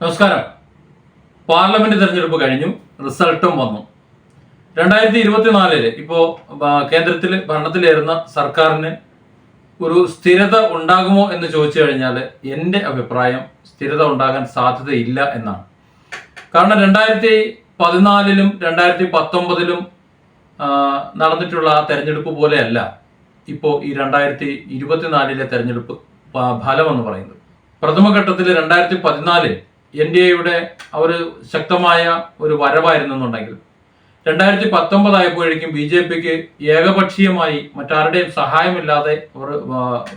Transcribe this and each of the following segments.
നമസ്കാരം. പാർലമെന്റ് തെരഞ്ഞെടുപ്പ് കഴിഞ്ഞു. റിസൾട്ടും വന്നു. രണ്ടായിരത്തി ഇരുപത്തിനാലിൽ ഇപ്പോ കേന്ദ്രത്തിൽ ഭരണത്തിലേറുന്ന സർക്കാരിന് ഒരു സ്ഥിരത ഉണ്ടാകുമോ എന്ന് ചോദിച്ചു കഴിഞ്ഞാൽ എന്റെ അഭിപ്രായം സ്ഥിരത ഉണ്ടാകാൻ സാധ്യതയില്ല എന്നാണ്. കാരണം രണ്ടായിരത്തി പതിനാലിലും രണ്ടായിരത്തി പത്തൊമ്പതിലും നടന്നിട്ടുള്ള ആ തെരഞ്ഞെടുപ്പ് പോലെയല്ല ഇപ്പോൾ ഈ രണ്ടായിരത്തി ഇരുപത്തിനാലിലെ തെരഞ്ഞെടുപ്പ് ഫലമെന്ന് പറയുന്നത്. പ്രഥമഘട്ടത്തിൽ രണ്ടായിരത്തി പതിനാലിൽ എൻ ഡി എയുടെ ഒരു ശക്തമായ ഒരു വരവായിരുന്നെന്നുണ്ടെങ്കിൽ രണ്ടായിരത്തി പത്തൊമ്പതായപ്പോഴേക്കും ബി ജെ പിക്ക് ഏകപക്ഷീയമായി മറ്റാരുടെയും സഹായമില്ലാതെ അവർ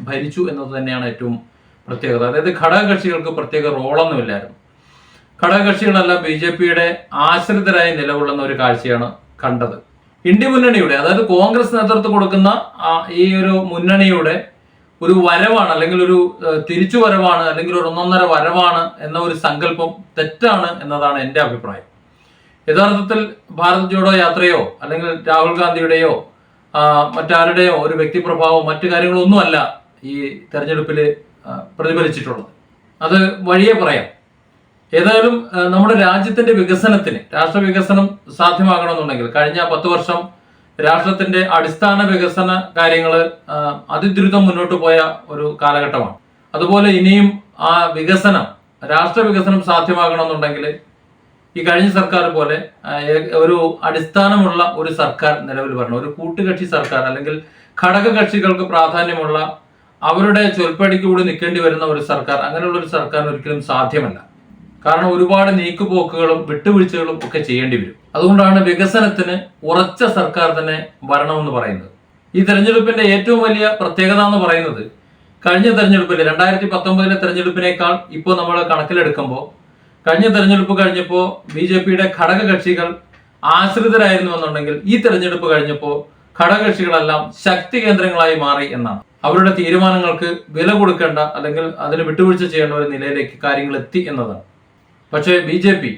ഭരിച്ചു എന്നത് തന്നെയാണ് ഏറ്റവും പ്രത്യേകത. അതായത് ഘടകകക്ഷികൾക്ക് പ്രത്യേക റോളൊന്നുമില്ലായിരുന്നു ഘടകകക്ഷികളെല്ലാം ബി ജെ പിയുടെ ആശ്രിതരായി നിലകൊള്ളുന്ന ഒരു കാഴ്ചയാണ് കണ്ടത്. ഇന്ത്യ മുന്നണിയുടെ അതായത് കോൺഗ്രസ് നേതൃത്വം കൊടുക്കുന്ന ഈ ഒരു മുന്നണിയുടെ ഒരു വരവാണ് അല്ലെങ്കിൽ ഒരു തിരിച്ചു വരവാണ് അല്ലെങ്കിൽ ഒരു ഒന്നൊന്നര വരവാണ് എന്ന ഒരു സങ്കല്പം തെറ്റാണ് എന്നതാണ് എന്റെ അഭിപ്രായം. യഥാർത്ഥത്തിൽ ഭാരത് ജോഡോ യാത്രയോ അല്ലെങ്കിൽ രാഹുൽ ഗാന്ധിയുടെയോ മറ്റാരുടെയോ ഒരു വ്യക്തിപ്രഭാവമോ മറ്റു കാര്യങ്ങളൊന്നുമല്ല ഈ തെരഞ്ഞെടുപ്പിൽ പ്രതിഫലിച്ചിട്ടുള്ളത്. അത് വഴിയെ പറയാം. ഏതായാലും നമ്മുടെ രാജ്യത്തിന്റെ വികസനത്തിന് രാഷ്ട്ര വികസനം സാധ്യമാകണമെന്നുണ്ടെങ്കിൽ കഴിഞ്ഞ പത്ത് വർഷം രാഷ്ട്രത്തിന്റെ അടിസ്ഥാന വികസന കാര്യങ്ങൾ അതിദ്രുതം മുന്നോട്ട് പോയ ഒരു കാലഘട്ടമാണ്. അതുപോലെ ഇനിയും ആ വികസനം രാഷ്ട്ര വികസനം സാധ്യമാകണമെന്നുണ്ടെങ്കിൽ ഈ കഴിഞ്ഞ സർക്കാർ പോലെ ഒരു അടിസ്ഥാനമുള്ള ഒരു സർക്കാർ നിലവിൽ വരണം. ഒരു കൂട്ടുകക്ഷി സർക്കാർ അല്ലെങ്കിൽ ഘടക കക്ഷികൾക്ക് പ്രാധാന്യമുള്ള അവരുടെ ചൊൽപ്പടിക്ക് കൂടി നിൽക്കേണ്ടി വരുന്ന ഒരു സർക്കാർ അങ്ങനെയുള്ള ഒരു സർക്കാർ ഒരിക്കലും സാധ്യമല്ല. കാരണം ഒരുപാട് നീക്കുപോക്കുകളും വിട്ടുവീഴ്ചകളും ഒക്കെ ചെയ്യേണ്ടി വരും. അതുകൊണ്ടാണ് വികസനത്തിന് ഉറച്ച സർക്കാർ തന്നെ വരണമെന്ന് പറയുന്നത്. ഈ തെരഞ്ഞെടുപ്പിന്റെ ഏറ്റവും വലിയ പ്രത്യേകത എന്ന് പറയുന്നത് കഴിഞ്ഞ തെരഞ്ഞെടുപ്പിൽ രണ്ടായിരത്തി പത്തൊമ്പതിലെ തെരഞ്ഞെടുപ്പിനേക്കാൾ ഇപ്പോൾ നമ്മൾ കണക്കിലെടുക്കുമ്പോൾ കഴിഞ്ഞ തെരഞ്ഞെടുപ്പ് കഴിഞ്ഞപ്പോൾ ബി ജെ പിയുടെ ഘടകകക്ഷികൾ ആശ്രിതരായിരുന്നു എന്നുണ്ടെങ്കിൽ ഈ തെരഞ്ഞെടുപ്പ് കഴിഞ്ഞപ്പോൾ ഘടകകക്ഷികളെല്ലാം ശക്തി കേന്ദ്രങ്ങളായി മാറി എന്നാണ്. അവരുടെ തീരുമാനങ്ങൾക്ക് വില കൊടുക്കേണ്ട അല്ലെങ്കിൽ അതിന് വിട്ടുവീഴ്ച ചെയ്യേണ്ട ഒരു നിലയിലേക്ക് കാര്യങ്ങൾ എത്തി എന്നതാണ്. പക്ഷേ ബി ജെ പി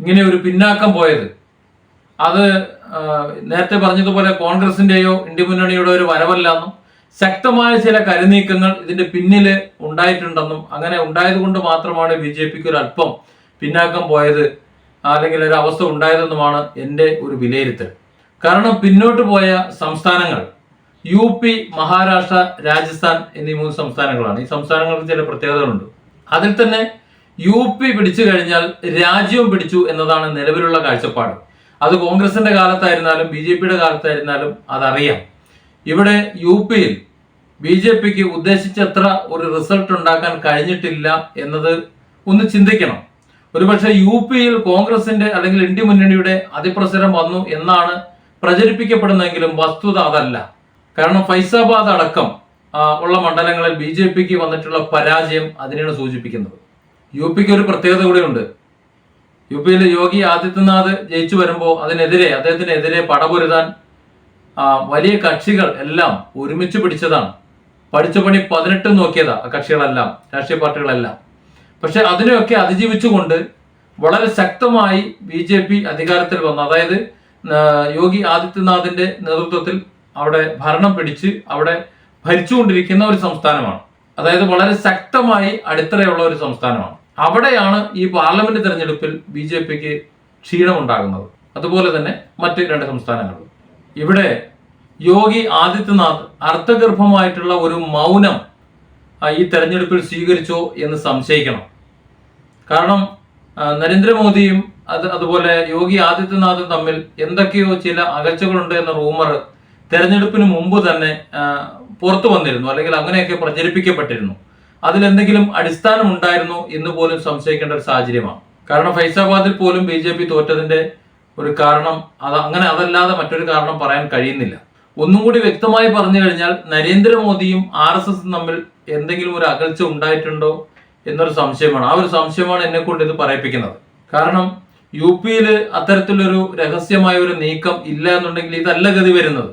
ഇങ്ങനെ ഒരു പിന്നാക്കം പോയത്. അത് നേരത്തെ പറഞ്ഞതുപോലെ കോൺഗ്രസിന്റെയോ ഇന്ത്യ മുന്നണിയുടെ ഒരു വരവല്ലെന്നും ശക്തമായ ചില കരുനീക്കങ്ങൾ ഇതിന്റെ പിന്നിൽ ഉണ്ടായിട്ടുണ്ടെന്നും അങ്ങനെ ഉണ്ടായതുകൊണ്ട് മാത്രമാണ് ബി ജെ പിക്ക് ഒരു അല്പം പിന്നാക്കം പോയത് അല്ലെങ്കിൽ ഒരു അവസ്ഥ ഉണ്ടായതെന്നുമാണ് എന്റെ ഒരു വിലയിരുത്തൽ. കാരണം പിന്നോട്ട് പോയ സംസ്ഥാനങ്ങൾ യു പി മഹാരാഷ്ട്ര രാജസ്ഥാൻ എന്നീ മൂന്ന് സംസ്ഥാനങ്ങളാണ്. ഈ സംസ്ഥാനങ്ങൾക്ക് ചില പ്രത്യേകതകളുണ്ട്. അതിൽ തന്നെ യു പി പിടിച്ചു കഴിഞ്ഞാൽ രാജ്യവും പിടിച്ചു എന്നതാണ് നിലവിലുള്ള കാഴ്ചപ്പാട്. അത് കോൺഗ്രസിന്റെ കാലത്തായിരുന്നാലും ബി ജെ പിയുടെ കാലത്തായിരുന്നാലും അതറിയാം. ഇവിടെ യു പിയിൽ ബി ജെ പിക്ക് ഉദ്ദേശിച്ചത്ര ഒരു റിസൾട്ട് ഉണ്ടാക്കാൻ കഴിഞ്ഞിട്ടില്ല എന്നത് ഒന്ന് ചിന്തിക്കണം. ഒരുപക്ഷെ യു പിയിൽ കോൺഗ്രസിന്റെ അല്ലെങ്കിൽ ഇന്ത്യ മുന്നണിയുടെ അതിപ്രസരം വന്നു എന്നാണ് പ്രചരിപ്പിക്കപ്പെടുന്നതെങ്കിലും വസ്തുത അതല്ല. കാരണം ഫൈസാബാദ് അടക്കം ഉള്ള മണ്ഡലങ്ങളിൽ ബി ജെ പിക്ക് വന്നിട്ടുള്ള പരാജയം അതിനെയാണ് സൂചിപ്പിക്കുന്നത്. യു പിക്ക് ഒരു പ്രത്യേകത കൂടിയുണ്ട്. യു പിയിൽ യോഗി ആദിത്യനാഥ് ജയിച്ചു വരുമ്പോൾ അതിനെതിരെ അദ്ദേഹത്തിനെതിരെ പടപൊരുതാൻ വലിയ കക്ഷികൾ എല്ലാം ഒരുമിച്ച് പിടിച്ചതാണ്. പഠിച്ച പണി പതിനെട്ട് നോക്കിയതാ ആ കക്ഷികളെല്ലാം രാഷ്ട്രീയ പാർട്ടികളെല്ലാം. പക്ഷെ അതിനെയൊക്കെ അതിജീവിച്ചുകൊണ്ട് വളരെ ശക്തമായി ബി ജെ പി അധികാരത്തിൽ വന്നു. അതായത് യോഗി ആദിത്യനാഥിന്റെ നേതൃത്വത്തിൽ അവിടെ ഭരണം പിടിച്ച് അവിടെ ഭരിച്ചുകൊണ്ടിരിക്കുന്ന ഒരു സംസ്ഥാനമാണ്. അതായത് വളരെ ശക്തമായി അടിത്തറയുള്ള ഒരു സംസ്ഥാനമാണ്. അവിടെയാണ് ഈ പാർലമെന്റ് തെരഞ്ഞെടുപ്പിൽ ബി ജെ പിക്ക് ക്ഷീണമുണ്ടാകുന്നത്. അതുപോലെ തന്നെ മറ്റ് രണ്ട് സംസ്ഥാനങ്ങളും. ഇവിടെ യോഗി ആദിത്യനാഥ് അർത്ഥഗർഭമായിട്ടുള്ള ഒരു മൗനം ഈ തെരഞ്ഞെടുപ്പിൽ സ്വീകരിച്ചോ എന്ന് സംശയിക്കണം. കാരണം നരേന്ദ്രമോദിയും അത് അതുപോലെ യോഗി ആദിത്യനാഥും തമ്മിൽ എന്തൊക്കെയോ ചില അകച്ചകളുണ്ട് എന്ന റൂമർ തെരഞ്ഞെടുപ്പിന് മുമ്പ് തന്നെ പുറത്തു വന്നിരുന്നു. അല്ലെങ്കിൽ അങ്ങനെയൊക്കെ പ്രചരിപ്പിക്കപ്പെട്ടിരുന്നു. അതിലെന്തെങ്കിലും അടിസ്ഥാനം ഉണ്ടായിരുന്നു എന്ന് പോലും സംശയിക്കേണ്ട ഒരു സാഹചര്യമാണ്. കാരണം ഫൈസാബാദിൽ പോലും ബി ജെ പി തോറ്റതിന്റെ ഒരു കാരണം അത് അങ്ങനെ അതല്ലാതെ മറ്റൊരു കാരണം പറയാൻ കഴിയുന്നില്ല. ഒന്നും കൂടി വ്യക്തമായി പറഞ്ഞു കഴിഞ്ഞാൽ നരേന്ദ്രമോദിയും ആർ എസ് എസും തമ്മിൽ എന്തെങ്കിലും ഒരു അകൽച്ച ഉണ്ടായിട്ടുണ്ടോ എന്നൊരു സംശയമാണ്. ആ ഒരു സംശയമാണ് എന്നെ കൊണ്ട് ഇത് പറയിപ്പിക്കുന്നത്. കാരണം യു പിയിൽ അത്തരത്തിലൊരു രഹസ്യമായ ഒരു നീക്കം ഇല്ല എന്നുണ്ടെങ്കിൽ ഇതല്ല ഗതി വരുന്നത്.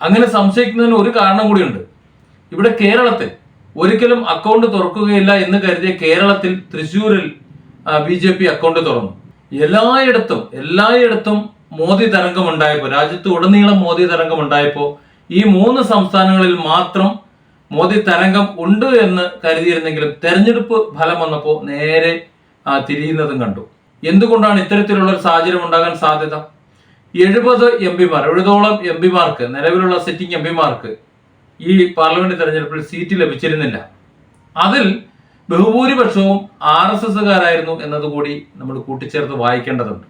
അങ്ങനെ സംശയിക്കുന്നതിന് ഒരു കാരണം കൂടിയുണ്ട്. ഇവിടെ കേരളത്തിൽ ഒരിക്കലും അക്കൗണ്ട് തുറക്കുകയില്ല എന്ന് കരുതിയ കേരളത്തിൽ തൃശ്ശൂരിൽ ബി ജെ പി അക്കൗണ്ട് തുറന്നു. എല്ലായിടത്തും എല്ലായിടത്തും മോദി തരംഗം ഉണ്ടായപ്പോൾ രാജ്യത്ത് ഉടനീളം മോദി തരംഗം ഉണ്ടായപ്പോൾ ഈ മൂന്ന് സംസ്ഥാനങ്ങളിൽ മാത്രം മോദി തരംഗം ഉണ്ട് എന്ന് കരുതിയിരുന്നെങ്കിലും തെരഞ്ഞെടുപ്പ് ഫലം വന്നപ്പോൾ നേരെ തിരിയുന്നതും കണ്ടു. എന്തുകൊണ്ടാണ് ഇത്തരത്തിലുള്ള ഒരു സാഹചര്യം ഉണ്ടാകാൻ സാധ്യത? എഴുപത് എം പിമാർ എഴുപതോളം എം പിമാർക്ക് നിലവിലുള്ള സിറ്റിംഗ് എം പിമാർക്ക് ഈ പാർലമെന്റ് തെരഞ്ഞെടുപ്പിൽ സീറ്റ് ലഭിച്ചിരുന്നില്ല. അതിൽ ബഹുഭൂരിപക്ഷവും ആർ എസ് എസ്സുകാരായിരുന്നു എന്നതുകൂടി നമ്മൾ കൂട്ടിച്ചേർത്ത് വായിക്കേണ്ടതുണ്ട്.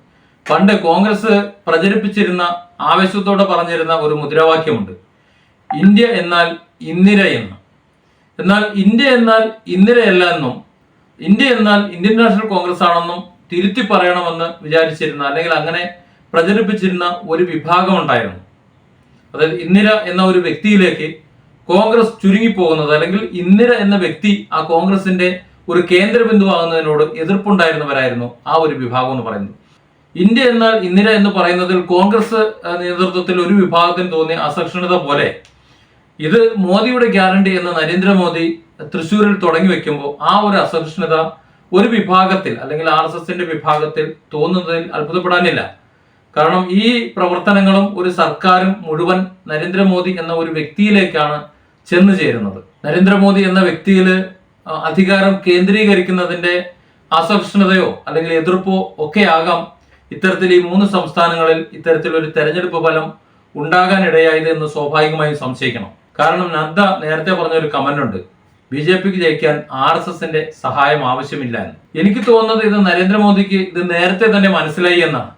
പണ്ട് കോൺഗ്രസ് പ്രചരിപ്പിച്ചിരുന്ന ആവേശത്തോടെ പറഞ്ഞിരുന്ന ഒരു മുദ്രാവാക്യമുണ്ട്. ഇന്ത്യ എന്നാൽ ഇന്ദിര എന്ന്. എന്നാൽ ഇന്ത്യ എന്നാൽ ഇന്ദിരയല്ല എന്നും ഇന്ത്യ എന്നാൽ ഇന്ത്യൻ നാഷണൽ കോൺഗ്രസ് ആണെന്നും തിരുത്തി പറയണമെന്ന് വിചാരിച്ചിരുന്ന അല്ലെങ്കിൽ അങ്ങനെ പ്രചരിപ്പിച്ചിരുന്ന ഒരു വിഭാഗം ഉണ്ടായിരുന്നു. അതായത് ഇന്ദിര എന്ന ഒരു വ്യക്തിയിലേക്ക് കോൺഗ്രസ് ചുരുങ്ങിപ്പോകുന്നത് അല്ലെങ്കിൽ ഇന്ദിര എന്ന വ്യക്തി ആ കോൺഗ്രസിന്റെ ഒരു കേന്ദ്ര ബിന്ദുവാകുന്നതിനോട് എതിർപ്പുണ്ടായിരുന്നവരായിരുന്നു ആ ഒരു വിഭാഗം എന്ന് പറയുന്നത്. ഇന്ത്യ എന്നാൽ ഇന്ദിര എന്ന് പറയുന്നതിൽ കോൺഗ്രസ് നേതൃത്വത്തിൽ ഒരു വിഭാഗത്തിന് തോന്നിയ അസഹിഷ്ണുത പോലെ. ഇത് മോദിയുടെ ഗ്യാരണ്ടി എന്ന് നരേന്ദ്രമോദി തൃശ്ശൂരിൽ തുടങ്ങി വെക്കുമ്പോൾ ആ ഒരു അസഹിഷ്ണുത ഒരു വിഭാഗത്തിൽ അല്ലെങ്കിൽ ആർ എസ് എസിന്റെ വിഭാഗത്തിൽ തോന്നുന്നതിൽ അത്ഭുതപ്പെടാനില്ല. കാരണം ഈ പ്രവർത്തനങ്ങളും ഒരു സർക്കാരും മുഴുവൻ നരേന്ദ്രമോദി എന്ന ഒരു വ്യക്തിയിലേക്കാണ് ചെന്നു ചേരുന്നത്. നരേന്ദ്രമോദി എന്ന വ്യക്തിയിൽ അധികാരം കേന്ദ്രീകരിക്കുന്നതിന്റെ അസഹിഷ്ണുതയോ അല്ലെങ്കിൽ എതിർപ്പോ ഒക്കെ ആകാം ഇത്തരത്തിൽ ഈ മൂന്ന് സംസ്ഥാനങ്ങളിൽ ഇത്തരത്തിലൊരു തെരഞ്ഞെടുപ്പ് ഫലം ഉണ്ടാകാൻ ഇടയായത് എന്ന് സ്വാഭാവികമായും സംശയിക്കണം. കാരണം നദ്ദ നേരത്തെ പറഞ്ഞ ഒരു കമന്റ് ഉണ്ട് ബി ജെ പിക്ക് ജയിക്കാൻ ആർ എസ് എസിന്റെ സഹായം ആവശ്യമില്ല എന്ന്. എനിക്ക് തോന്നുന്നത് ഇത് നരേന്ദ്രമോദിക്ക് ഇത് നേരത്തെ തന്നെ മനസ്സിലായി എന്നാണ്.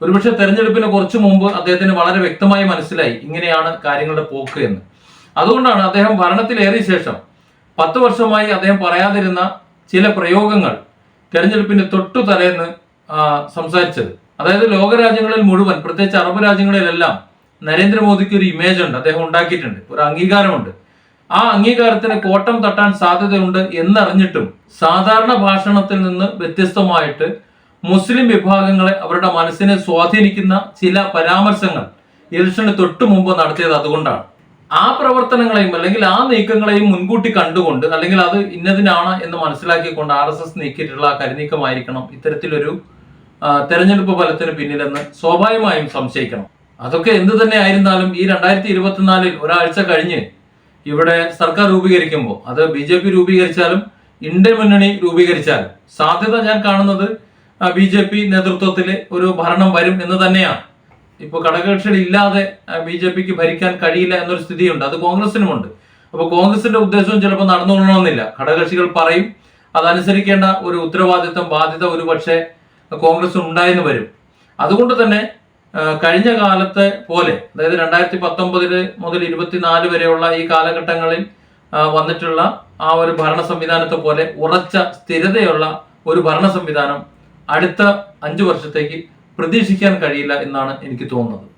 ഒരുപക്ഷെ തെരഞ്ഞെടുപ്പിന് കുറച്ചു മുമ്പ് അദ്ദേഹത്തിന് വളരെ വ്യക്തമായി മനസ്സിലായി ഇങ്ങനെയാണ് കാര്യങ്ങളുടെ പോക്ക് എന്ന്. അതുകൊണ്ടാണ് അദ്ദേഹം ഭരണത്തിലേറിയ ശേഷം പത്ത് വർഷമായി അദ്ദേഹം പറയാതിരുന്ന ചില പ്രയോഗങ്ങൾ തെരഞ്ഞെടുപ്പിന് തൊട്ടു തലേന്ന് സംസാരിച്ചത്. അതായത് ലോകരാജ്യങ്ങളിൽ മുഴുവൻ പ്രത്യേകിച്ച് അറബ് രാജ്യങ്ങളിലെല്ലാം നരേന്ദ്രമോദിക്ക് ഒരു ഇമേജ് ഉണ്ട് അദ്ദേഹം ഉണ്ടാക്കിയിട്ടുണ്ട് ഒരു അംഗീകാരമുണ്ട്. ആ അംഗീകാരത്തിന് കോട്ടം തട്ടാൻ സാധ്യതയുണ്ട് എന്നറിഞ്ഞിട്ടും സാധാരണ ഭാഷണത്തിൽ നിന്ന് വ്യത്യസ്തമായിട്ട് മുസ്ലിം വിഭാഗങ്ങളെ അവരുടെ മനസ്സിനെ സ്വാധീനിക്കുന്ന ചില പരാമർശങ്ങൾ ഇലക്ഷന് തൊട്ടു മുമ്പ് നടത്തിയത് അതുകൊണ്ടാണ്. ആ പ്രവർത്തനങ്ങളെയും അല്ലെങ്കിൽ ആ നീക്കങ്ങളെയും മുൻകൂട്ടി കണ്ടുകൊണ്ട് അല്ലെങ്കിൽ അത് ഇന്നതിനാണ് എന്ന് മനസ്സിലാക്കിക്കൊണ്ട് ആർ എസ് എസ് നീക്കിയിട്ടുള്ള കരിനീക്കമായിരിക്കണം ഇത്തരത്തിലൊരു തെരഞ്ഞെടുപ്പ് ഫലത്തിന് പിന്നിലെന്ന് സ്വാഭാവികമായും സംശയിക്കണം. അതൊക്കെ എന്ത് തന്നെ ആയിരുന്നാലും ഈ രണ്ടായിരത്തി ഇരുപത്തിനാലിൽ ഒരാഴ്ച കഴിഞ്ഞ് ഇവിടെ സർക്കാർ രൂപീകരിക്കുമ്പോൾ അത് ബി ജെ പി രൂപീകരിച്ചാലും ഇന്ത്യൻ മുന്നണി രൂപീകരിച്ചാലും സാധ്യത ഞാൻ കാണുന്നത് ബി ജെ പി നേതൃത്വത്തിൽ ഒരു ഭരണം വരും എന്ന് തന്നെയാണ്. ഇപ്പോൾ ഘടകകക്ഷികൾ ഇല്ലാതെ ബി ജെ പിക്ക് ഭരിക്കാൻ കഴിയില്ല എന്നൊരു സ്ഥിതിയുണ്ട്. അത് കോൺഗ്രസിനുമുണ്ട്. അപ്പോൾ കോൺഗ്രസിന്റെ ഉദ്ദേശവും ചിലപ്പോൾ നടന്നുകൊള്ളണമെന്നില്ല. ഘടകകക്ഷികൾ പറയും അതനുസരിക്കേണ്ട ഒരു ഉത്തരവാദിത്തം ബാധ്യത ഒരു പക്ഷേ കോൺഗ്രസ് ഉണ്ടായെന്ന് വരും. അതുകൊണ്ട് തന്നെ കഴിഞ്ഞ കാലത്തെ പോലെ അതായത് രണ്ടായിരത്തി പത്തൊമ്പതിൽ മുതൽ ഇരുപത്തിനാല് വരെയുള്ള ഈ കാലഘട്ടങ്ങളിൽ വന്നിട്ടുള്ള ആ ഒരു ഭരണ സംവിധാനത്തെ പോലെ ഉറച്ച സ്ഥിരതയുള്ള ഒരു ഭരണ സംവിധാനം അടുത്ത അഞ്ചു വർഷത്തേക്ക് പ്രതീക്ഷിക്കാൻ കഴിയില്ല എന്നാണ് എനിക്ക് തോന്നുന്നത്.